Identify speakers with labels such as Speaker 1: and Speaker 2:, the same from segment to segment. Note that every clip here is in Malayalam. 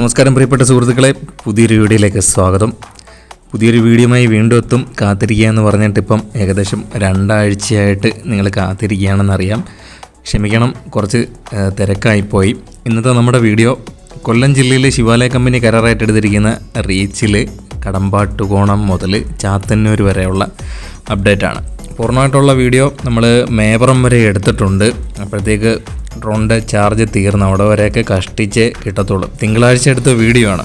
Speaker 1: നമസ്കാരം പ്രിയപ്പെട്ട സുഹൃത്തുക്കളെ. പുതിയൊരു വീഡിയോയിലേക്ക് സ്വാഗതം. പുതിയൊരു വീഡിയോയുമായി വീണ്ടും എത്തും. കാത്തിരിക്കുക എന്ന് പറഞ്ഞിട്ട് ഇപ്പം ഏകദേശം രണ്ടാഴ്ചയായിട്ട് നിങ്ങൾ കാത്തിരിക്കുകയാണെന്നറിയാം. ക്ഷമിക്കണം കുറച്ച് തിരക്കായിപ്പോയി. ഇന്നത്തെ നമ്മുടെ വീഡിയോ കൊല്ലം ജില്ലയിലെ ശിവാലയ കമ്പനി കരാറായിട്ട് എടുത്തിരിക്കുന്ന റീച്ചിൽ കടമ്പാട്ടുകോണം മുതൽ ചാത്തന്നൂർ വരെയുള്ള അപ്ഡേറ്റാണ്. പൂർണമായിട്ടുള്ള വീഡിയോ നമ്മൾ മേപ്പറം വരെ എടുത്തിട്ടുണ്ട്. അപ്പോഴത്തേക്ക് ഡ്രോണിന്റെ ചാർജ് തീർന്ന് അവിടെ വരെയൊക്കെ കഷ്ടിച്ച് കിട്ടത്തുള്ളൂ. തിങ്കളാഴ്ച എടുത്ത വീഡിയോ ആണ്.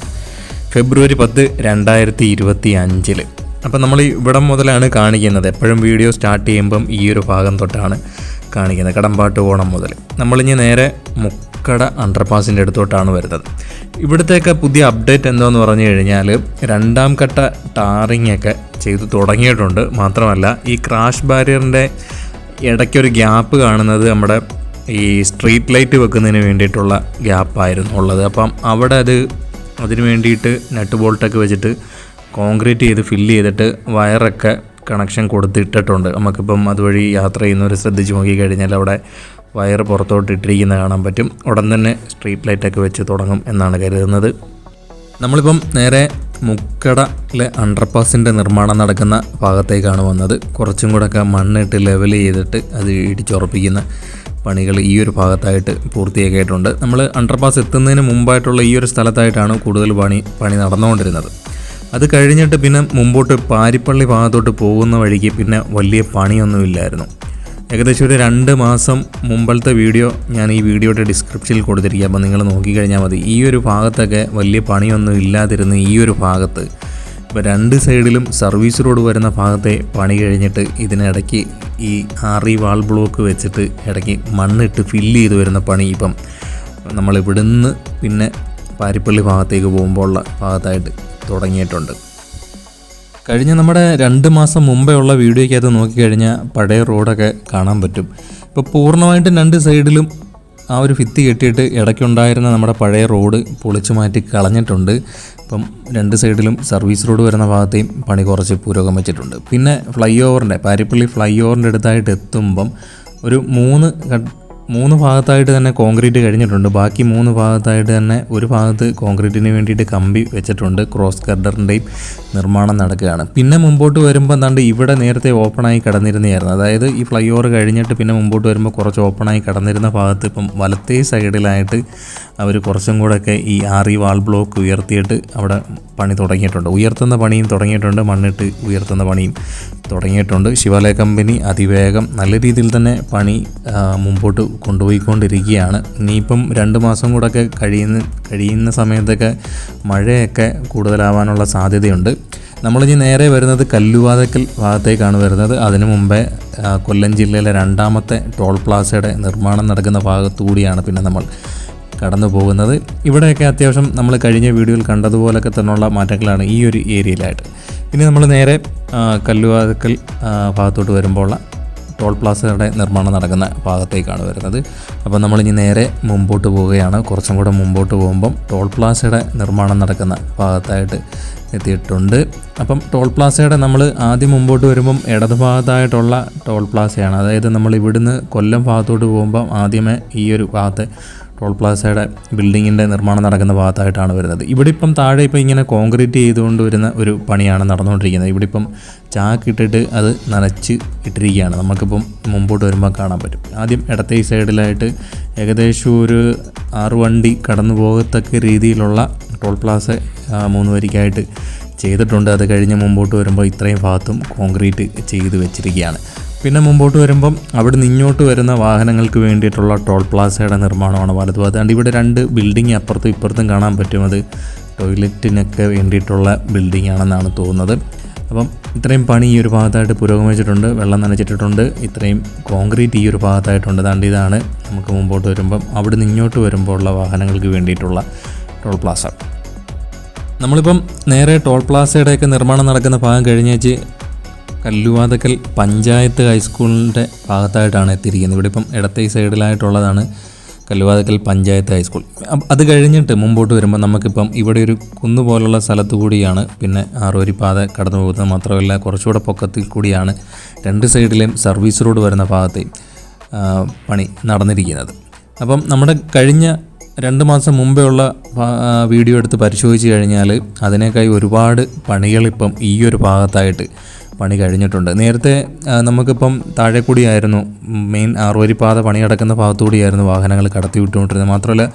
Speaker 1: ഫെബ്രുവരി പത്ത് രണ്ടായിരത്തി ഇരുപത്തി അഞ്ചിൽ അപ്പം നമ്മൾ ഇവിടം മുതലാണ് കാണിക്കുന്നത്. എപ്പോഴും വീഡിയോ സ്റ്റാർട്ട് ചെയ്യുമ്പം ഈ ഒരു ഭാഗം തൊട്ടാണ് കാണിക്കുന്നത്. കടമ്പാട്ട് ഓണം മുതൽ നമ്മളിഞ്ഞ് നേരെ മുക്കട അണ്ടർപാസിന്റെ അടുത്തോട്ടാണ് വരുന്നത്. ഇവിടത്തേക്ക് പുതിയ അപ്ഡേറ്റ് എന്താണെന്ന് പറഞ്ഞു കഴിഞ്ഞാൽ രണ്ടാം ഘട്ട ടാറിങ് ഒക്കെ ചെയ്തു തുടങ്ങിയിട്ടുണ്ട്. മാത്രമല്ല ഈ ക്രാഷ് ബാരിയറിന്റെ ഇടയ്ക്കൊരു ഗ്യാപ്പ് കാണുന്നത് നമ്മുടെ ഈ സ്ട്രീറ്റ് ലൈറ്റ് വെക്കുന്നതിന് വേണ്ടിയിട്ടുള്ള ഗ്യാപ്പായിരുന്നു ഉള്ളത്. അപ്പം അവിടെ അത് അതിന് വേണ്ടിയിട്ട് നട്ട് ബോൾട്ടൊക്കെ വെച്ചിട്ട് കോൺക്രീറ്റ് ചെയ്ത് ഫില്ല് ചെയ്തിട്ട് വയറൊക്കെ കണക്ഷൻ കൊടുത്തിട്ടിട്ടുണ്ട്. നമുക്കിപ്പം അതുവഴി യാത്ര ചെയ്യുന്നവർ ശ്രദ്ധിച്ച് നോക്കിക്കഴിഞ്ഞാൽ അവിടെ വയർ പുറത്തോട്ട് ഇട്ടിരിക്കുന്നത് കാണാൻ പറ്റും. ഉടൻ തന്നെ സ്ട്രീറ്റ് ലൈറ്റൊക്കെ വെച്ച് തുടങ്ങും എന്നാണ് കരുതുന്നത്. നമ്മളിപ്പം നേരെ മുക്കടയിലെ അണ്ടർപാസിന്റെ നിർമ്മാണം നടക്കുന്ന ഭാഗത്തേക്കാണ് വന്നത്. കുറച്ചും കൂടെയൊക്കെ മണ്ണിട്ട് ലെവൽ ചെയ്തിട്ട് അത് ഇടിച്ചുറപ്പിക്കുന്ന പണികൾ ഈ ഒരു ഭാഗത്തായിട്ട് പൂർത്തിയാക്കിയിട്ടുണ്ട് നമ്മൾ അണ്ടർപാസ് എത്തുന്നതിന് മുമ്പായിട്ടുള്ള ഈ ഒരു സ്ഥലത്തായിട്ടാണ് കൂടുതൽ പണി പണി നടന്നുകൊണ്ടിരുന്നത്. അത് കഴിഞ്ഞിട്ട് പിന്നെ മുമ്പോട്ട് പാരിപ്പള്ളി ഭാഗത്തോട്ട് പോകുന്ന വഴിക്ക് പിന്നെ വലിയ പണിയൊന്നുമില്ലായിരുന്നു. ഏകദേശം ഒരു രണ്ട് മാസം മുമ്പത്തെ വീഡിയോ ഞാൻ ഈ വീഡിയോയുടെ ഡിസ്ക്രിപ്ഷനിൽ കൊടുത്തിരിക്കുക അപ്പോൾ നിങ്ങൾ നോക്കിക്കഴിഞ്ഞാൽ മതി. ഈ ഒരു ഭാഗത്തൊക്കെ വലിയ പണിയൊന്നും ഇല്ലാതിരുന്ന ഈ ഒരു ഭാഗത്ത് ഇപ്പോൾ രണ്ട് സൈഡിലും സർവീസ് റോഡ് വരുന്ന ഭാഗത്തെ പണി കഴിഞ്ഞിട്ട് ഇതിനിടയ്ക്ക് ഈ ആറി വാൾ ബ്ലോക്ക് വെച്ചിട്ട് ഇടയ്ക്ക് മണ്ണിട്ട് ഫില്ല് ചെയ്ത് വരുന്ന പണി ഇപ്പം നമ്മളിവിടുന്ന് പിന്നെ പാരിപ്പള്ളി ഭാഗത്തേക്ക് പോകുമ്പോൾ ഉള്ള ഭാഗത്തായിട്ട് തുടങ്ങിയിട്ടുണ്ട്. കഴിഞ്ഞ നമ്മുടെ രണ്ട് മാസം മുമ്പേ ഉള്ള വീഡിയോയ്ക്കകത്ത് നോക്കിക്കഴിഞ്ഞാൽ പഴയ റോഡൊക്കെ കാണാൻ പറ്റും. ഇപ്പോൾ പൂർണമായിട്ടും രണ്ട് സൈഡിലും ആ ഒരു ഭിത്തി കെട്ടിയിട്ട് ഇടയ്ക്കുണ്ടായിരുന്ന നമ്മുടെ പഴയ റോഡ് പൊളിച്ചു മാറ്റി കളഞ്ഞിട്ടുണ്ട്. ഇപ്പം രണ്ട് സൈഡിലും സർവീസ് റോഡ് വരുന്ന ഭാഗത്തെയും പണി കുറച്ച് പുരോഗമിച്ചിട്ടുണ്ട് പിന്നെ ഫ്ലൈ ഓവറിന്റെ പാരിപ്പള്ളി ഫ്ലൈ ഓവറിന്റെ അടുത്തായിട്ട് എത്തുമ്പം ഒരു മൂന്ന് മൂന്ന് ഭാഗത്തായിട്ട് തന്നെ കോൺക്രീറ്റ് കഴിഞ്ഞിട്ടുണ്ട്. ബാക്കി മൂന്ന് ഭാഗത്തായിട്ട് തന്നെ ഒരു ഭാഗത്ത് കോൺക്രീറ്റിന് വേണ്ടിയിട്ട് കമ്പി വെച്ചിട്ടുണ്ട്. ക്രോസ് ഗർഡറിന്റെയും നിർമ്മാണം നടക്കുകയാണ്. പിന്നെ മുമ്പോട്ട് വരുമ്പോൾ എന്താണ്ട് ഇവിടെ നേരത്തെ ഓപ്പണായി കിടന്നിരുന്നതായിരുന്നു. അതായത് ഈ ഫ്ലൈ ഓവർ കഴിഞ്ഞിട്ട് പിന്നെ മുമ്പോട്ട് വരുമ്പോൾ കുറച്ച് ഓപ്പണായി കിടന്നിരുന്ന ഭാഗത്ത് ഇപ്പം വലത്തേ സൈഡിലായിട്ട് അവർ കുറച്ചും കൂടെയൊക്കെ ഈ ആറി വാൾ ബ്ലോക്ക് ഉയർത്തിയിട്ട് അവിടെ പണി തുടങ്ങിയിട്ടുണ്ട്. ഉയർത്തുന്ന പണിയും തുടങ്ങിയിട്ടുണ്ട്. മണ്ണിട്ട് ഉയർത്തുന്ന പണിയും തുടങ്ങിയിട്ടുണ്ട്. ശിവാലയ കമ്പനി അതിവേഗം നല്ല രീതിയിൽ തന്നെ പണി മുമ്പോട്ട് കൊണ്ടുപോയിക്കൊണ്ടിരിക്കുകയാണ്. ഇനിയിപ്പം രണ്ട് മാസം കൂടെയൊക്കെ കഴിയുന്ന കഴിയുന്ന സമയത്തൊക്കെ മഴയൊക്കെ കൂടുതലാവാനുള്ള സാധ്യതയുണ്ട്. നമ്മളിനി നേരെ വരുന്നത് കല്ലുവാതക്കൽ ഭാഗത്തേക്കാണ് വരുന്നത്. അതിനു മുമ്പേ കൊല്ലം ജില്ലയിലെ രണ്ടാമത്തെ ടോൾ പ്ലാസയുടെ നിർമ്മാണം നടക്കുന്ന ഭാഗത്തുകൂടിയാണ് പിന്നെ നമ്മൾ കടന്നു പോകുന്നത്. ഇവിടെയൊക്കെ അത്യാവശ്യം നമ്മൾ കഴിഞ്ഞ വീഡിയോയിൽ കണ്ടതുപോലൊക്കെ തന്നെയുള്ള മാറ്റങ്ങളാണ് ഈ ഒരു ഏരിയയിലായിട്ട്. ഇനി നമ്മൾ നേരെ കല്ലുവാതക്കൽ ഭാഗത്തോട്ട് വരുമ്പോൾ ടോൾ പ്ലാസയുടെ നിർമ്മാണം നടക്കുന്ന ഭാഗത്തേക്കാണ് വരുന്നത്. അപ്പോൾ നമ്മളിനി നേരെ മുമ്പോട്ട് പോവുകയാണ്. കുറച്ചും കൂടെ മുമ്പോട്ട് പോകുമ്പം ടോൾ പ്ലാസയുടെ നിർമ്മാണം നടക്കുന്ന ഭാഗത്തായിട്ട് എത്തിയിട്ടുണ്ട്. അപ്പം ടോൾ പ്ലാസയുടെ നമ്മൾ ആദ്യം മുമ്പോട്ട് വരുമ്പം ഇടതുഭാഗത്തായിട്ടുള്ള ടോൾ പ്ലാസയാണ്. അതായത് നമ്മൾ ഇവിടുന്ന് കൊല്ലം ഭാഗത്തോട്ട് പോകുമ്പം ആദ്യമേ ഈ ഒരു ഭാഗത്തെ ടോൾ പ്ലാസയുടെ ബിൽഡിങ്ങിന്റെ നിർമ്മാണം നടക്കുന്ന ഭാഗത്തായിട്ടാണ് വരുന്നത്. ഇവിടെ ഇപ്പം താഴെ ഇപ്പം ഇങ്ങനെ കോൺക്രീറ്റ് ചെയ്തുകൊണ്ട് വരുന്ന ഒരു പണിയാണ് നടന്നുകൊണ്ടിരിക്കുന്നത്. ഇവിടെ ഇപ്പം ചാക്കിട്ടിട്ട് അത് നനച്ച് ഇട്ടിരിക്കുകയാണ്. നമുക്കിപ്പം മുമ്പോട്ട് വരുമ്പോൾ കാണാൻ പറ്റും. ആദ്യം ഇടത്തെ സൈഡിലായിട്ട് ഏകദേശം ഒരു ആറ് വണ്ടി കടന്നു പോകത്തക്ക രീതിയിലുള്ള ടോൾ പ്ലാസ മൂന്ന് വരിക്കായിട്ട് ചെയ്തിട്ടുണ്ട്. അത് കഴിഞ്ഞ് മുമ്പോട്ട് വരുമ്പോൾ ഇത്രയും ഭാഗത്തും കോൺക്രീറ്റ് ചെയ്ത് വെച്ചിരിക്കുകയാണ്. പിന്നെ മുമ്പോട്ട് വരുമ്പം അവിടെ നിന്ന് ഇങ്ങോട്ട് വരുന്ന വാഹനങ്ങൾക്ക് വേണ്ടിയിട്ടുള്ള ടോൾ പ്ലാസയുടെ നിർമ്മാണമാണ് വലതുഭാഗത്ത് അതുകൊണ്ട് ഇവിടെ രണ്ട് ബിൽഡിംഗ് അപ്പുറത്തും ഇപ്പുറത്തും കാണാൻ പറ്റും. അത് ടോയ്ലറ്റിനൊക്കെ വേണ്ടിയിട്ടുള്ള ബിൽഡിംഗ് ആണെന്നാണ് തോന്നുന്നത്. അപ്പം ഇത്രയും പണി ഈ ഒരു ഭാഗത്തായിട്ട് പുരോഗമിച്ചിട്ടുണ്ട് വെള്ളം നനച്ചിട്ടിട്ടുണ്ട്. ഇത്രയും കോൺക്രീറ്റ് ഈ ഒരു ഭാഗത്തായിട്ടുണ്ട്. അതുകൊണ്ട് ഇതാണ് നമുക്ക് മുമ്പോട്ട് വരുമ്പം അവിടെ നിന്ന് ഇങ്ങോട്ട് വരുമ്പോൾ ഉള്ള വാഹനങ്ങൾക്ക് വേണ്ടിയിട്ടുള്ള ടോൾ പ്ലാസ. നമ്മളിപ്പം നേരെ ടോൾ പ്ലാസയുടെയൊക്കെ നിർമ്മാണം നടക്കുന്ന ഭാഗം കഴിഞ്ഞേച്ച് കല്ലുവാതക്കൽ പഞ്ചായത്ത് ഹൈസ്കൂളിന്റെ ഭാഗത്തായിട്ടാണ് എത്തിയിരിക്കുന്നത്. ഇവിടെ ഇപ്പം ഇടത്തെ സൈഡിലായിട്ടുള്ളതാണ് കല്ലുവാതക്കൽ പഞ്ചായത്ത് ഹൈസ്കൂൾ. അത് കഴിഞ്ഞിട്ട് മുമ്പോട്ട് വരുമ്പോൾ നമുക്കിപ്പം ഇവിടെ ഒരു കുന്നു പോലുള്ള സ്ഥലത്ത് കൂടിയാണ് പിന്നെ ആറോരി പാത കടന്നു പോകുന്നത്. മാത്രമല്ല കുറച്ചുകൂടെ പൊക്കത്തിൽ കൂടിയാണ് രണ്ട് സൈഡിലെയും സർവീസ് റോഡ് വരുന്ന ഭാഗത്തെയും പണി നടന്നിരിക്കുന്നത്. അപ്പം നമ്മുടെ കഴിഞ്ഞ രണ്ട് മാസം മുമ്പേ ഉള്ള വീഡിയോ എടുത്ത് പരിശോധിച്ച് കഴിഞ്ഞാൽ അതിനേക്കായി ഒരുപാട് പണികളിപ്പം ഈ ഒരു ഭാഗത്തായിട്ട് പണി കഴിഞ്ഞിട്ടുണ്ട്. നേരത്തെ നമുക്കിപ്പം താഴെ കൂടിയായിരുന്നു മെയിൻ ആറുവരിപ്പാത പണി കിടക്കുന്ന ഭാഗത്തുകൂടിയായിരുന്നു വാഹനങ്ങൾ കടത്തി വിട്ടുകൊണ്ടിരുന്നത് മാത്രമല്ല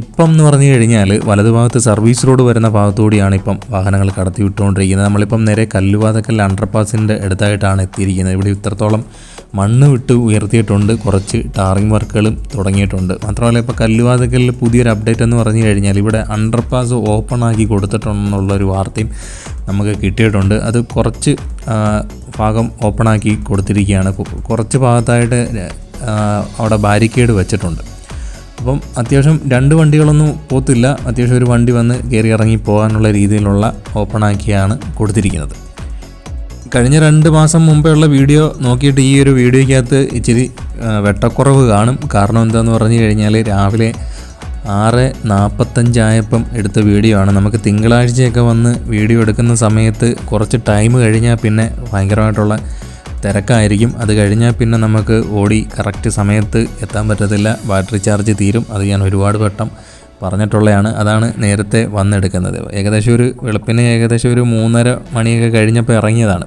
Speaker 1: ഇപ്പം എന്ന് പറഞ്ഞു കഴിഞ്ഞാൽ വലതുഭാഗത്ത് സർവീസ് റോഡ് വരുന്ന ഭാഗത്തുകൂടിയാണ് ഇപ്പം വാഹനങ്ങൾ കടത്തി വിട്ടുകൊണ്ടിരിക്കുന്നത് നമ്മളിപ്പം നേരെ കല്ലുവാതക്കൽ അണ്ടർപാസിന്റെ അടുത്തായിട്ടാണ് എത്തിയിരിക്കുന്നത്. ഇവിടെ ഇത്രത്തോളം മണ്ണ് വിട്ട് ഉയർത്തിയിട്ടുണ്ട്. കുറച്ച് ടാറിങ് വർക്കുകളും തുടങ്ങിയിട്ടുണ്ട്. മാത്രമല്ല ഇപ്പോൾ കല്ലുവാതക്കലിൽ പുതിയൊരു അപ്ഡേറ്റ് എന്ന് പറഞ്ഞു കഴിഞ്ഞാൽ ഇവിടെ അണ്ടർപാസ് ഓപ്പൺ ആക്കി കൊടുത്തിട്ടുണ്ടെന്നുള്ളൊരു വാർത്തയും നമുക്ക് കിട്ടിയിട്ടുണ്ട്. അത് കുറച്ച് ഭാഗം ഓപ്പൺ ആക്കി കൊടുത്തിരിക്കുകയാണ്. കുറച്ച് ഭാഗത്തായിട്ട് അവിടെ ബാരിക്കേഡ് വെച്ചിട്ടുണ്ട്. അപ്പം അത്യാവശ്യം രണ്ട് വണ്ടികളൊന്നും പോത്തില്ല. അത്യാവശ്യം ഒരു വണ്ടി വന്ന് കയറി ഇറങ്ങി പോകാനുള്ള രീതിയിലുള്ള ഓപ്പൺ ആക്കിയാണ് കൊടുത്തിരിക്കുന്നത്. കഴിഞ്ഞ രണ്ട് മാസം മുമ്പേ ഉള്ള വീഡിയോ നോക്കിയിട്ട് ഈ ഒരു വീഡിയോയ്ക്കകത്ത് ഇച്ചിരി വെട്ടക്കുറവ് കാണും. കാരണം എന്താണെന്ന് പറഞ്ഞു കഴിഞ്ഞാൽ രാവിലെ ആറ് നാൽപ്പത്തഞ്ചായപ്പം എടുത്ത വീഡിയോ ആണ്. നമുക്ക് തിങ്കളാഴ്ചയൊക്കെ വന്ന് വീഡിയോ എടുക്കുന്ന സമയത്ത് കുറച്ച് ടൈം കഴിഞ്ഞാൽ പിന്നെ ഭയങ്കരമായിട്ടുള്ള തിരക്കായിരിക്കും. അത് കഴിഞ്ഞാൽ പിന്നെ നമുക്ക് ഓടി കറക്റ്റ് സമയത്ത് എത്താൻ പറ്റത്തില്ല. ബാറ്ററി ചാർജ് തീരും. അത് ഞാൻ ഒരുപാട് വട്ടം പറഞ്ഞിട്ടുള്ളതാണ് അതാണ് നേരത്തെ വന്നെടുക്കുന്നത്. ഏകദേശം ഒരു വെളുപ്പിന് ഏകദേശം ഒരു മൂന്നര മണിയൊക്കെ കഴിഞ്ഞപ്പോൾ ഇറങ്ങിയതാണ്.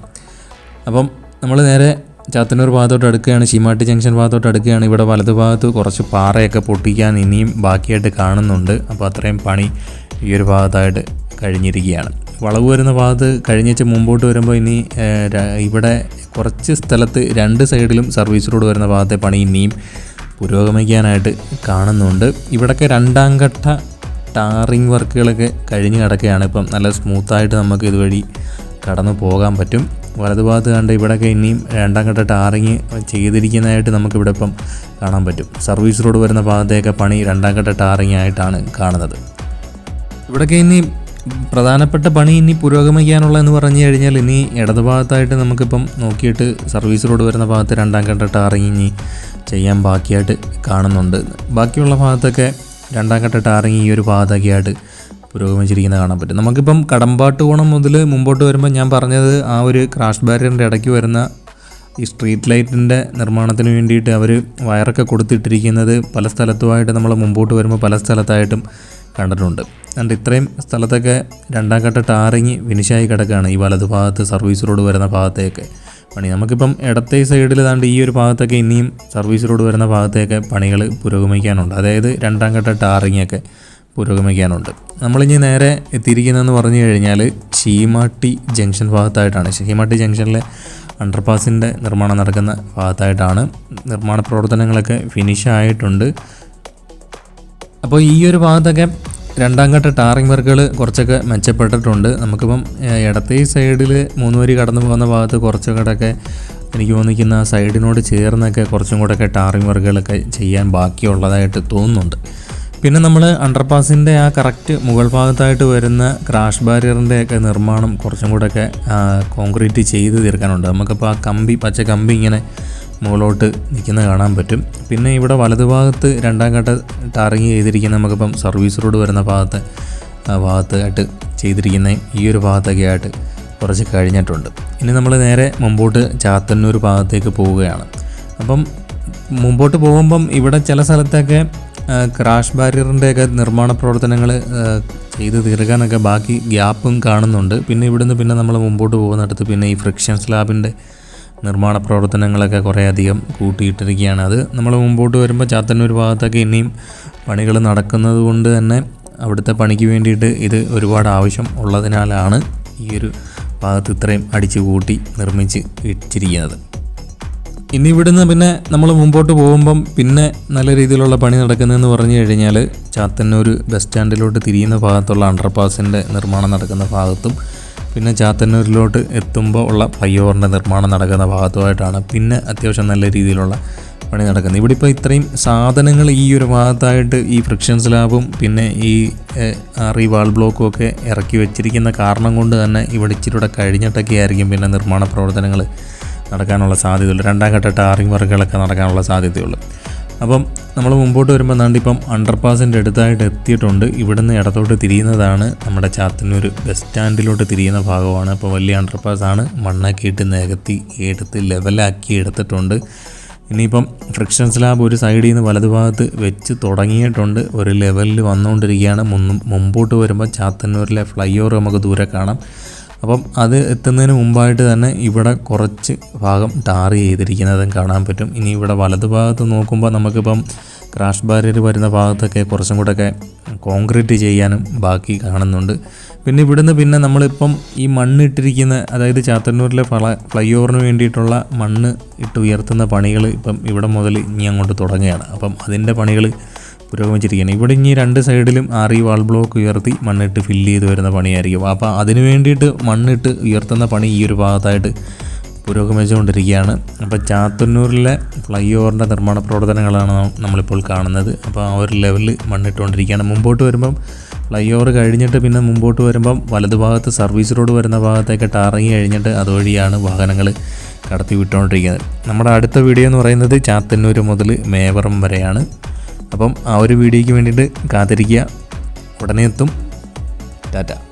Speaker 1: അപ്പം നമ്മൾ നേരെ ചാത്തന്നൂർ ഭാഗത്തോട്ട് അടുക്കുകയാണ്. ശീമാട്ടി ജംഗ്ഷൻ ഭാഗത്തോട്ട് അടുക്കുകയാണ്. ഇവിടെ വലതു ഭാഗത്ത് കുറച്ച് പാറയൊക്കെ പൊട്ടിക്കാൻ ഇനിയും ബാക്കിയായിട്ട് കാണുന്നുണ്ട്. അപ്പോൾ അത്രയും പണി ഈ ഒരു ഭാഗത്തായിട്ട് കഴിഞ്ഞിരിക്കുകയാണ്. വളവ് വരുന്ന ഭാഗത്ത് കഴിഞ്ഞാഴ്ച മുമ്പോട്ട് വരുമ്പോൾ ഇനി ഇവിടെ കുറച്ച് സ്ഥലത്ത് രണ്ട് സൈഡിലും സർവീസ് റോഡ് വരുന്ന ഭാഗത്തെ പണി ഇനിയും പുരോഗമിക്കാനായിട്ട് കാണുന്നുണ്ട്. ഇവിടൊക്കെ രണ്ടാം ഘട്ട ടാറിങ് വർക്കുകളൊക്കെ കഴിഞ്ഞ് കിടക്കുകയാണ് ഇപ്പം നല്ല സ്മൂത്തായിട്ട് നമുക്ക് ഇതുവഴി കടന്നു പോകാൻ പറ്റും. വലതുഭാഗത്ത് കണ്ട് ഇവിടെയൊക്കെ ഇനിയും രണ്ടാം ഘട്ട ടാറിങ് ചെയ്തിരിക്കുന്നതായിട്ട് നമുക്കിവിടെ ഇപ്പം കാണാൻ പറ്റും. സർവീസ് റോഡ് വരുന്ന ഭാഗത്തേക്ക് പണി രണ്ടാം ഘട്ട ടാറിങ് ആയിട്ടാണ് കാണുന്നത്. ഇവിടെയൊക്കെ ഇനി പ്രധാനപ്പെട്ട പണി ഇനി പുരോഗമിക്കാനുള്ള എന്ന് പറഞ്ഞു കഴിഞ്ഞാൽ ഇനി ഇടതുഭാഗത്തായിട്ട് നമുക്കിപ്പം നോക്കിയിട്ട് സർവീസ് റോഡ് വരുന്ന ഭാഗത്ത് രണ്ടാം ഘട്ട ടാറിങ് ഇനി ചെയ്യാൻ ബാക്കിയായിട്ട് കാണുന്നുണ്ട്. ബാക്കിയുള്ള ഭാഗത്തൊക്കെ രണ്ടാം ഘട്ട ടാറിങ് ഈ ഒരു ഭാഗത്തൊക്കെയായിട്ട് പുരോഗമിച്ചിരിക്കുന്നത് കാണാൻ പറ്റും. നമുക്കിപ്പം കടമ്പാട്ട് കോണം മുതൽ മുമ്പോട്ട് വരുമ്പോൾ ഞാൻ പറഞ്ഞത് ആ ഒരു ക്രാഷ് ബാരിയറിന്റെ ഇടയ്ക്ക് വരുന്ന ഈ സ്ട്രീറ്റ് ലൈറ്റിന്റെ നിർമ്മാണത്തിന് വേണ്ടിയിട്ട് അവർ വയറൊക്കെ കൊടുത്തിട്ടിരിക്കുന്നത് പല സ്ഥലത്തുമായിട്ട് നമ്മൾ മുമ്പോട്ട് വരുമ്പോൾ പല സ്ഥലത്തായിട്ടും കണ്ടിട്ടുണ്ട്. അതുകൊണ്ട് ഇത്രയും സ്ഥലത്തൊക്കെ രണ്ടാം ഘട്ട ടാറിങ് ഫിനിഷായി കിടക്കുകയാണ് ഈ വലതുഭാഗത്ത് സർവീസ് റോഡ് വരുന്ന ഭാഗത്തേക്ക് പണി. നമുക്കിപ്പം ഇടത്തെ സൈഡിൽ താണ്ട് ഈ ഒരു ഭാഗത്തൊക്കെ ഇനിയും സർവീസ് റോഡ് വരുന്ന ഭാഗത്തേക്ക് പണികൾ പുരോഗമിക്കാനുണ്ട്. അതായത് രണ്ടാം ഘട്ട ടാറിങ്ങൊക്കെ പുരോഗമിക്കാനുണ്ട്. നമ്മളിനി നേരെ എത്തിയിരിക്കുന്നതെന്ന് പറഞ്ഞു കഴിഞ്ഞാൽ ചീമാട്ടി ജംഗ്ഷൻ ഭാഗത്തായിട്ടാണ്. ചീമാട്ടി ജംഗ്ഷനിലെ അണ്ടർപാസിന്റെ നിർമ്മാണം നടക്കുന്ന ഭാഗത്തായിട്ടാണ്. നിർമ്മാണ പ്രവർത്തനങ്ങളൊക്കെ ഫിനിഷ് ആയിട്ടുണ്ട്. അപ്പോൾ ഈ ഒരു ഭാഗത്തൊക്കെ രണ്ടാം ഘട്ട ടാറിംഗ് വർക്കുകൾ കുറച്ചൊക്കെ മെച്ചപ്പെട്ടിട്ടുണ്ട്. നമുക്കിപ്പം ഇടത്തെ സൈഡിൽ മൂന്ന് വരി കടന്നു പോകുന്ന ഭാഗത്ത് കുറച്ചൊക്കെ എനിക്ക് തോന്നിക്കുന്ന സൈഡിനോട് ചേർന്നൊക്കെ കുറച്ചും കൂടെയൊക്കെ ടാറിംഗ് വർക്കുകളൊക്കെ ചെയ്യാൻ ബാക്കിയുള്ളതായിട്ട് തോന്നുന്നുണ്ട്. പിന്നെ നമ്മൾ അണ്ടർപാസിന്റെ ആ കറക്റ്റ് മുകൾ ഭാഗത്തായിട്ട് വരുന്ന ക്രാഷ് ബാരിയറിന്റെ ഒക്കെ നിർമ്മാണം കുറച്ചും കൂടെയൊക്കെ കോൺക്രീറ്റ് ചെയ്ത് തീർക്കാനുണ്ട്. നമുക്കിപ്പോൾ ആ കമ്പി പച്ച കമ്പി ഇങ്ങനെ മുകളിലോട്ട് നിൽക്കുന്നത് കാണാൻ പറ്റും. പിന്നെ ഇവിടെ വലതുഭാഗത്ത് രണ്ടാം ഘട്ട ടാറിങ് ചെയ്തിരിക്കുന്ന നമുക്കിപ്പം സർവീസ് റോഡ് വരുന്ന ഭാഗത്ത് ഭാഗത്തായിട്ട് ചെയ്തിരിക്കുന്ന ഈ ഒരു ഭാഗത്തൊക്കെ ആയിട്ട് കുറച്ച് കഴിഞ്ഞിട്ടുണ്ട്. ഇനി നമ്മൾ നേരെ മുമ്പോട്ട് ചാത്തന്നൂർ ഭാഗത്തേക്ക് പോവുകയാണ്. അപ്പം മുമ്പോട്ട് പോകുമ്പം ഇവിടെ ചില സ്ഥലത്തൊക്കെ ക്രാഷ് ബാരിയറിന്റെയൊക്കെ നിർമ്മാണ പ്രവർത്തനങ്ങൾ ചെയ്ത് തീർക്കാനൊക്കെ ബാക്കി ഗ്യാപ്പും കാണുന്നുണ്ട്. പിന്നെ ഇവിടുന്ന് പിന്നെ നമ്മൾ മുമ്പോട്ട് പോകുന്നിടത്ത് പിന്നെ ഈ ഫ്രിക്ഷൻ സ്ലാബിന്റെ നിർമ്മാണ പ്രവർത്തനങ്ങളൊക്കെ കുറേ അധികം കൂട്ടിയിട്ടിരിക്കുകയാണ്. അത് നമ്മൾ മുമ്പോട്ട് വരുമ്പോൾ ചാത്തന്നൂർ ഭാഗത്തൊക്കെ ഇനിയും പണികൾ നടക്കുന്നത് കൊണ്ട് തന്നെ അവിടുത്തെ പണിക്ക് വേണ്ടിയിട്ട് ഇത് ഒരുപാട് ആവശ്യം ഉള്ളതിനാലാണ് ഈ ഒരു ഭാഗത്ത് ഇത്രയും അടിച്ചു കൂട്ടി നിർമ്മിച്ച് ഇട്ടിരിക്കുന്നത് ഇനി ഇവിടുന്ന് പിന്നെ നമ്മൾ മുമ്പോട്ട് പോകുമ്പം പിന്നെ നല്ല രീതിയിലുള്ള പണി നടക്കുന്നതെന്ന് പറഞ്ഞു കഴിഞ്ഞാൽ ചാത്തന്നൂർ ബസ് സ്റ്റാൻഡിലോട്ട് തിരിയുന്ന ഭാഗത്തുള്ള അണ്ടർപാസിന്റെ നിർമ്മാണം നടക്കുന്ന ഭാഗത്തും പിന്നെ ചാത്തന്നൂരിലോട്ട് എത്തുമ്പോൾ ഉള്ള പയ്യോറിന്റെ നിർമ്മാണം നടക്കുന്ന ഭാഗത്തുമായിട്ടാണ് പിന്നെ അത്യാവശ്യം നല്ല രീതിയിലുള്ള പണി നടക്കുന്നത്. ഇവിടെ ഇപ്പോൾ ഇത്രയും സാധനങ്ങൾ ഈ ഒരു ഭാഗത്തായിട്ട് ഈ ഫ്രിക്ഷൻ സ്ലാബും പിന്നെ ഈ ആറി വാൾ ബ്ലോക്കും ഒക്കെ ഇറക്കി വെച്ചിരിക്കുന്ന കാരണം കൊണ്ട് തന്നെ ഇവിടെ ഇച്ചിരി കൂടെ കഴിഞ്ഞിട്ടൊക്കെ ആയിരിക്കും പിന്നെ നിർമ്മാണ പ്രവർത്തനങ്ങൾ നടക്കാനുള്ള സാധ്യതയുള്ളൂ. രണ്ടാം ഘട്ട ടാറിംഗ് വർക്കുകളൊക്കെ നടക്കാനുള്ള സാധ്യതയുള്ളൂ. അപ്പം നമ്മൾ മുമ്പോട്ട് വരുമ്പോൾ നാണ്ട് ഇപ്പം അണ്ടർപാസിന്റെ അടുത്തായിട്ട് എത്തിയിട്ടുണ്ട്. ഇവിടുന്ന് ഇടത്തോട്ട് തിരിയുന്നതാണ് നമ്മുടെ ചാത്തന്നൂർ ബസ് സ്റ്റാൻഡിലോട്ട് തിരിയുന്ന ഭാഗമാണ്. അപ്പോൾ വലിയ അണ്ടർപാസ് ആണ്. മണ്ണൊക്കെ ഇട്ട് നികത്തി എടുത്ത് ലെവലാക്കി എടുത്തിട്ടുണ്ട്. ഇനിയിപ്പം ഫ്രിക്ഷൻ സ്ലാബ് ഒരു സൈഡിൽ നിന്ന് വലതുഭാഗത്ത് വെച്ച് തുടങ്ങിയിട്ടുണ്ട്. ഒരു ലെവലിൽ വന്നുകൊണ്ടിരിക്കുകയാണ് മുമ്പോട്ട് വരുമ്പോൾ ചാത്തന്നൂരിലെ ഫ്ലൈ ഓവർ നമുക്ക് ദൂരെ കാണാം. അപ്പം അത് എത്തുന്നതിന് മുമ്പായിട്ട് തന്നെ ഇവിടെ കുറച്ച് ഭാഗം ടാർ ചെയ്തിരിക്കുന്നതും കാണാൻ പറ്റും. ഇനി ഇവിടെ വലതുഭാഗത്ത് നോക്കുമ്പോൾ നമുക്കിപ്പം ക്രാഷ് ബാരിയർ വരുന്ന ഭാഗത്തൊക്കെ കുറച്ചും കൂടെയൊക്കെ കോൺക്രീറ്റ് ചെയ്യാനും ബാക്കി കാണുന്നുണ്ട്. പിന്നെ ഇവിടുന്ന് പിന്നെ നമ്മളിപ്പം ഈ മണ്ണ് ഇട്ടിരിക്കുന്ന അതായത് ചാത്തന്നൂരിലെ ഫ്ല ഫ്ലൈ ഓവറിന് വേണ്ടിയിട്ടുള്ള മണ്ണ് ഇട്ട് ഉയർത്തുന്ന പണികൾ ഇപ്പം ഇവിടെ മുതൽ ഇനി അങ്ങോട്ട് തുടങ്ങുകയാണ്. അപ്പം അതിന്റെ പണികൾ പുരോഗമിച്ചിരിക്കുകയാണ്. ഇവിടെ ഇനി രണ്ട് സൈഡിലും ആറി വാൾ ബ്ലോക്ക് ഉയർത്തി മണ്ണിട്ട് ഫില്ല് ചെയ്ത് വരുന്ന പണിയായിരിക്കും. അപ്പോൾ അതിന് വേണ്ടിയിട്ട് മണ്ണിട്ട് ഉയർത്തുന്ന പണി ഈ ഒരു ഭാഗത്തായിട്ട് പുരോഗമിച്ചുകൊണ്ടിരിക്കുകയാണ്. അപ്പോൾ ചാത്തന്നൂരിലെ ഫ്ലൈ ഓവറിന്റെ നിർമ്മാണ പ്രവർത്തനങ്ങളാണ് നമ്മളിപ്പോൾ കാണുന്നത്. അപ്പോൾ ആ ഒരു ലെവലിൽ മണ്ണിട്ടുകൊണ്ടിരിക്കുകയാണ്. മുമ്പോട്ട് വരുമ്പം ഫ്ലൈ ഓവർ കഴിഞ്ഞിട്ട് പിന്നെ മുമ്പോട്ട് വരുമ്പം വലതുഭാഗത്ത് സർവീസ് റോഡ് വരുന്ന ഭാഗത്തേക്ക് ടാറിങ് കഴിഞ്ഞിട്ട് അതുവഴിയാണ് വാഹനങ്ങൾ കടത്തി വിട്ടുകൊണ്ടിരിക്കുന്നത് നമ്മുടെ അടുത്ത വീഡിയോ എന്ന് പറയുന്നത് ചാത്തന്നൂർ മുതൽ മേവറം വരെയാണ്. അപ്പം ആ ഒരു വീഡിയോയ്ക്ക് വേണ്ടിയിട്ട് കാത്തിരിക്കുക. ഉടനെ എത്തും. ടാറ്റ.